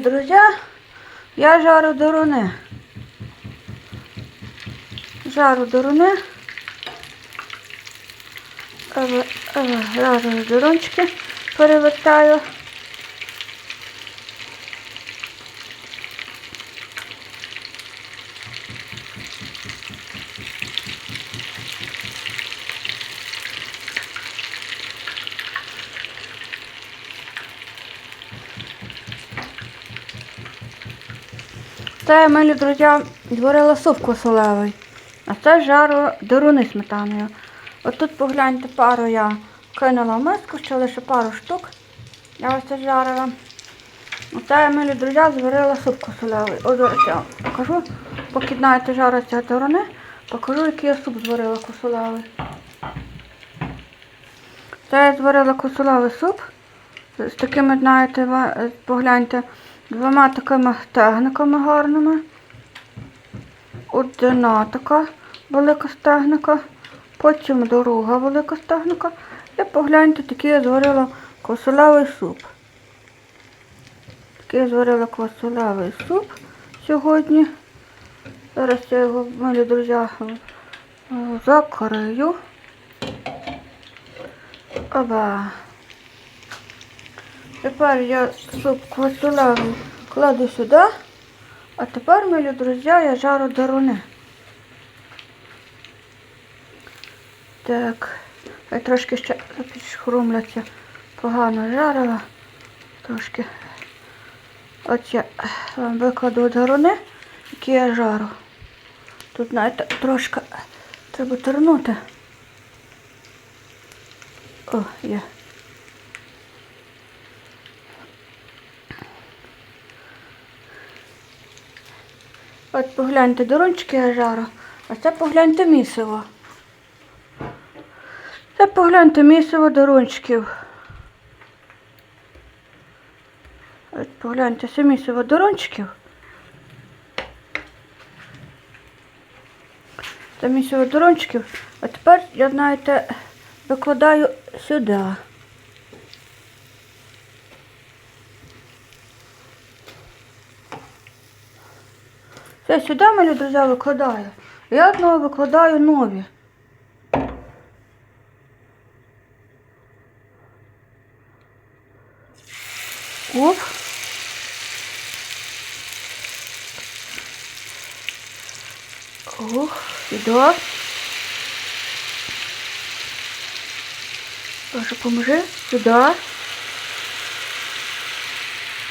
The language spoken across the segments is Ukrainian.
Друзья, я жару деруни. Жару дуруни. Е, е, Жару дерунчики перевертаю. Це, милі друзі, зварила суп косолевий. А це жару деруни сметаною. От тут погляньте, пару я кинула в миску, ще лише пару штук. Я ось це жарила. Оце, милі друзі, зварила суп косолевий. Ось я покажу. Поки знаєте, жариться деруни, покажу, який я суп зварила косолевий. Це я зварила косолевий суп. З такими, знаєте, погляньте, двома такими стегниками гарними. Одна така велика стегника, потім друга велика стегника. І погляньте, такий я зварила косолевий суп. Такий я зварила косолевий суп сьогодні. Зараз я його, милі друзі, закрию. Оба. Тепер я суп квасолевий кладу сюди. А тепер, милі друзі, я жару деруни. Так, я трошки ще підшхрумляться. Погано жарила. Трошки. От я вам викладу деруни, які я жару. Тут, знаєте, трошки треба тернути. О, є. От погляньте, я жару, а це погляньте місиво. Це погляньте місиво дорончиків. От погляньте, це місиво дорончиків. Це місиво дорончиків. А тепер, я знаєте, викладаю сюди. Це сюди мені, друзі, викладаю. Я одного викладаю нові. Оп. Ох, сюди. Боже, поможи. Сюди.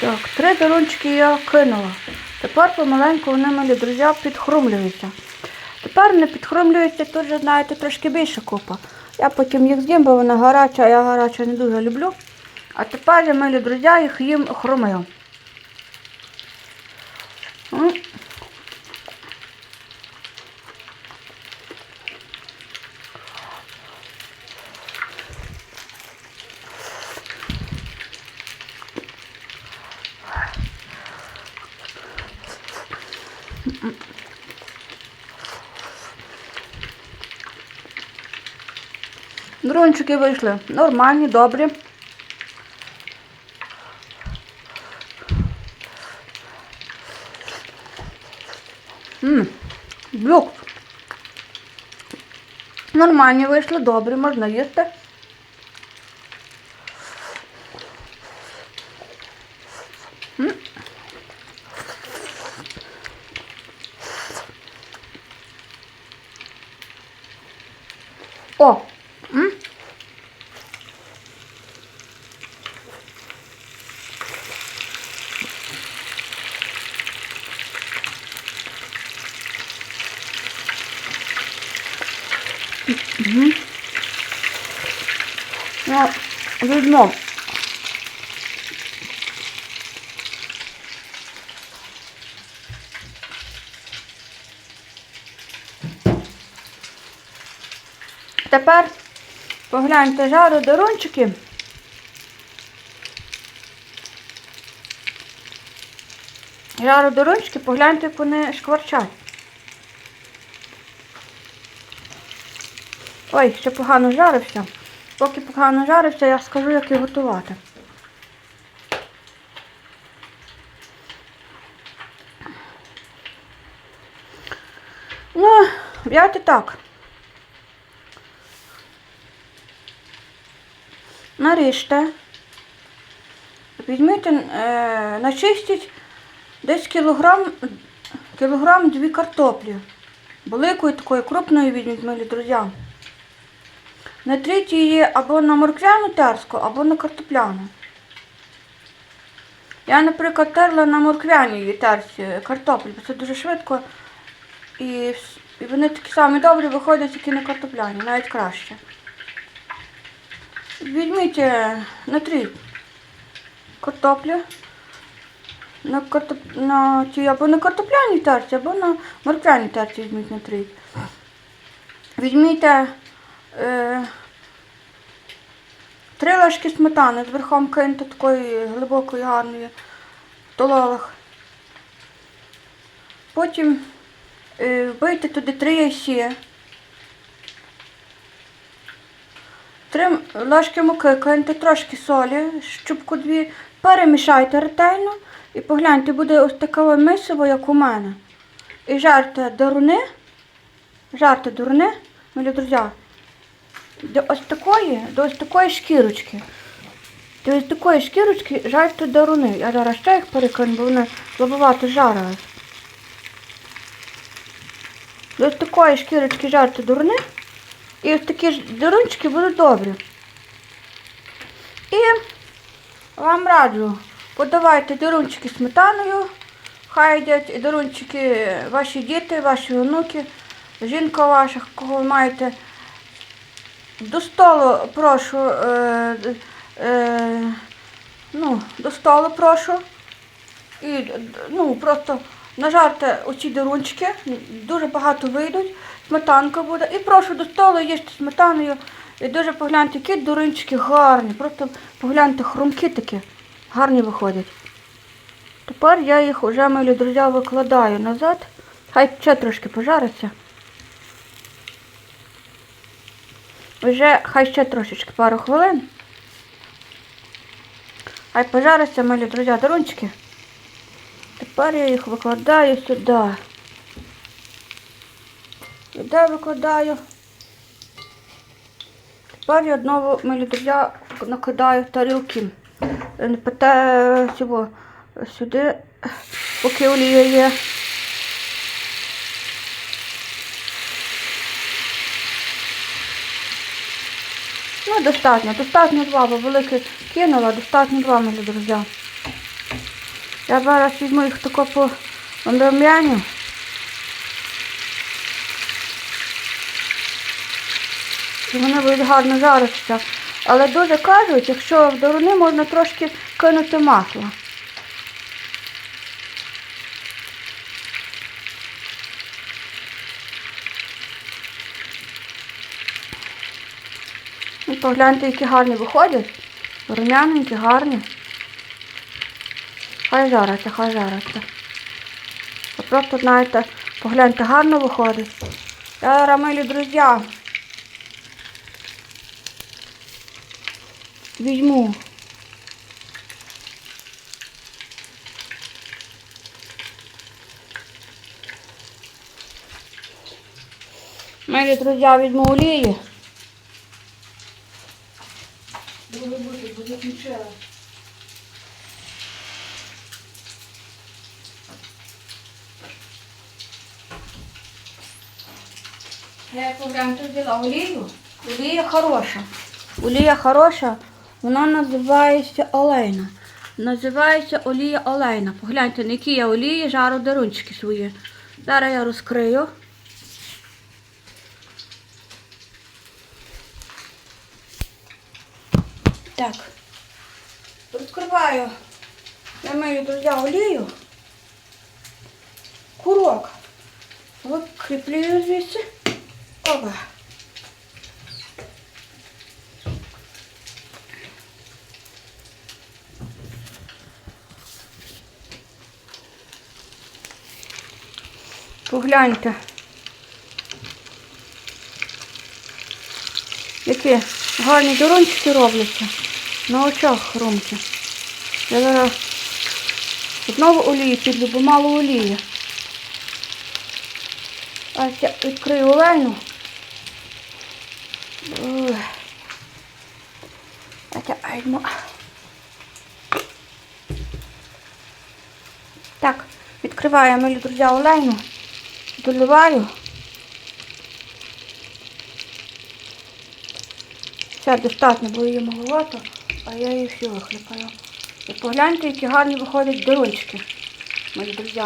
Так, три дарунчики я кинула. Тепер помаленьку вони малі друзі підхрумлюються. Тепер не підхрумлюються, тут же, знаєте, трошки більше купа. Я потім їх з'їм, бо вона гаряча, а я гаряча не дуже люблю. А тепер я, милі друзі, їх їм хрумаю. Дрончики вийшли нормальні, добрі. Блюк. Нормальні вийшли, добрі, можна їсти. М. О! М? Мгм. Ну, візьму. Тепер погляньте жару дорончики. Жару дорончики, погляньте, як вони шкварчать. Ой, ще погано жарився. Поки погано жарився, я скажу, як його готувати. Ну, я і так. Наріжте, візьміть, е, начистіть десь кілограм, кілограм дві картоплі. Великої такої крупної візьміть, мої друзі. Натріть її або на морквяну терську, або на картопляну. Я, наприклад, терла на морквяній терці картоплі, бо це дуже швидко. І, і вони такі самі добрі виходять, як і на картопляні, навіть краще. Візьміть, натріть картоплю на, картоп... на ті, або на картопляній терці, або на морквяній терці візьміть натріть. Візьміть е, три ложки сметани, зверхом киньте такої глибокої, гарної, тололах. Потім е, вбийте туди три яйці. Три ложки муки, киньте трошки солі, щупку дві, перемішайте ретельно і погляньте, буде ось таке мисиво, як у мене. І жарте деруни, жарте деруни, милі друзі, до ось такої, до ось такої шкірочки. До ось такої шкірочки жарте деруни. Я зараз ще їх перекину, бо вони слабовато жарились. До ось такої шкірочки жарте деруни. І ось такі ж дирунчики будуть добрі. І вам раджу, подавайте дирунчики сметаною. Хай їдять і дирунчики ваші діти, ваші онуки, жінка ваша, кого ви маєте. До столу прошу, е, е, ну, до столу прошу. І ну, просто нажарте оці дирунчики, дуже багато вийдуть, сметанка буде. І прошу до столу їсти сметаною. І дуже погляньте, які дуринчики гарні. Просто погляньте, хрумки такі гарні виходять. Тепер я їх вже, милі друзі, викладаю назад. Хай ще трошки пожариться. Вже хай ще трошечки, пару хвилин. Хай пожариться, милі друзі, дурунчики. Тепер я їх викладаю сюди. Сюди викладаю. Тепер я знову, милі друзі, накидаю тарілки. Е, Пете сюди, поки олія є. Ну, достатньо, достатньо два, бо велике кинула, достатньо два, мої друзі. Я зараз візьму їх тако по рум'яню. І вони будуть гарно жаритися. Але дуже кажуть, якщо в дорони можна трошки кинути масла. Погляньте, які гарні виходять. Рум'яненькі, гарні. Хай жариться, хай жариться. Ви Просто, знаєте, погляньте, гарно виходить. Я зараз, милі друзі, візьму. Милі друзі, візьму олії. Дуже кінчила. Я погляньте взяла олію. Олія хороша. Олія хороша. Вона називається олейна. Називається олія олейна. Погляньте, на які я олії жару дарунчики свої. Зараз я розкрию. Так. Розкриваю. Я маю, друзі, олію. Курок. Викріплюю звідси. Опа. Погляньте. Які гарні дорончики робляться. На очах хрумки. Я зараз знову олії підлю, бо мало олії. Ось я відкрию олейну. Так, відкриваю, милі друзі, олейну. Доливаю. Все достатньо, бо її маловато, а я її всю вихліпаю. І погляньте, які гарні виходять дорунчики, мої друзі.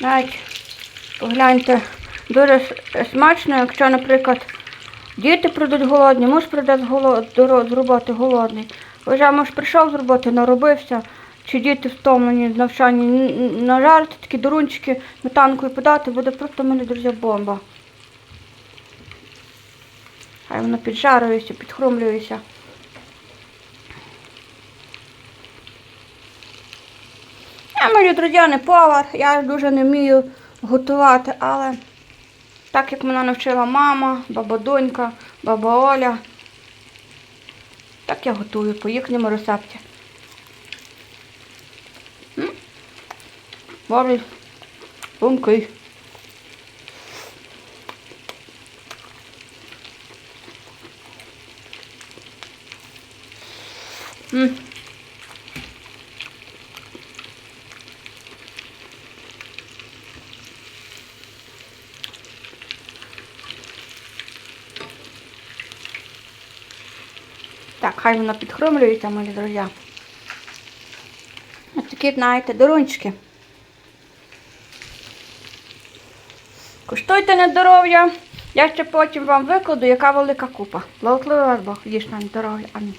Навіть погляньте, дуже смачно, якщо, наприклад, діти прийдуть голодні, муж прийде з, роботи голодний. Вже муж прийшов з роботи, наробився, чи діти втомлені з навчання, нажарити такі дурунчики сметанкою подати, буде просто мені, друзі, бомба. Воно піджарюється, підхрумлюється. Я, мої друзі, не повар, я дуже не вмію готувати, але так як мене навчила мама, баба Донька, баба Оля, так я готую по їхньому рецепті. М? Бобрий, бумкий. Так, хай воно підхромлюється, мої друзі. Ось такі, знаєте, дорунчики. Куштуйте на здоров'я. Я ще потім вам викладу, яка велика купа. Благослови вас Бог, їж на здоров'я. Амінь.